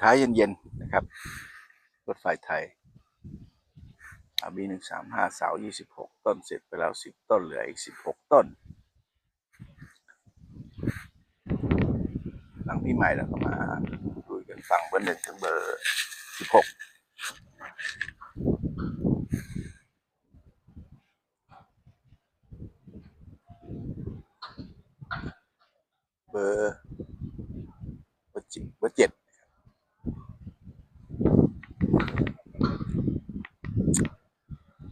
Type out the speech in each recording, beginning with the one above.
ท้ายเย็นๆนะครับ รถไฟไทยอาบีหนึ่งสามห้าเสายี่สิบหกต้นเสร็จไปแล้วสิบต้นเหลืออีกสิบหกต้น หลังพี่ใหม่แล้วก็มาดูกันฝั่งเบอร์หนึ่งถึงเบอร์สิบหกเบอร์เบอร์จิเบอร์เจ็ด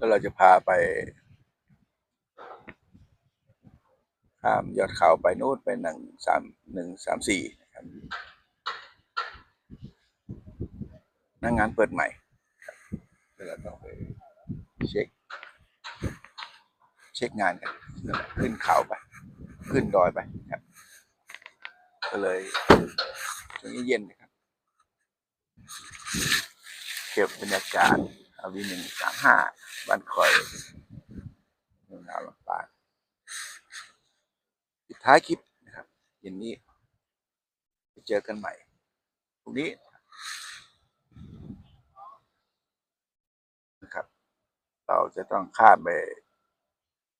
แล้วเราจะพาไปข้ามยอดเขาไปนู่นไปหนึ่งสามหนึ่งสามสี่นะครับนั่งงานเปิดใหม่ครับเวลาต้องไปเช็ค เช็คงานกัน ขึ้นเขาไป ขึ้นดอยไปครับ ก็เลยช่วงนี้เย็นนะครับ เก็บบรรยากาศ อวีหนึ่งสามห้าบ้านคอยเมืองนาวลำปางปิดท้ายคลิปนะครับเย็นนี้ไปเจอกันใหม่พรุ่งนี้นะครับ เราจะต้องข้ามไป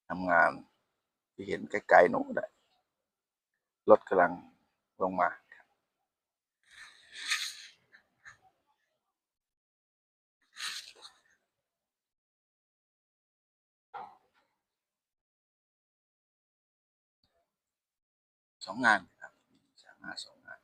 ทำงานที่เห็นไกลๆหนู้นแหละรถกำลังลงมา สองงานครับสองงานสองงาน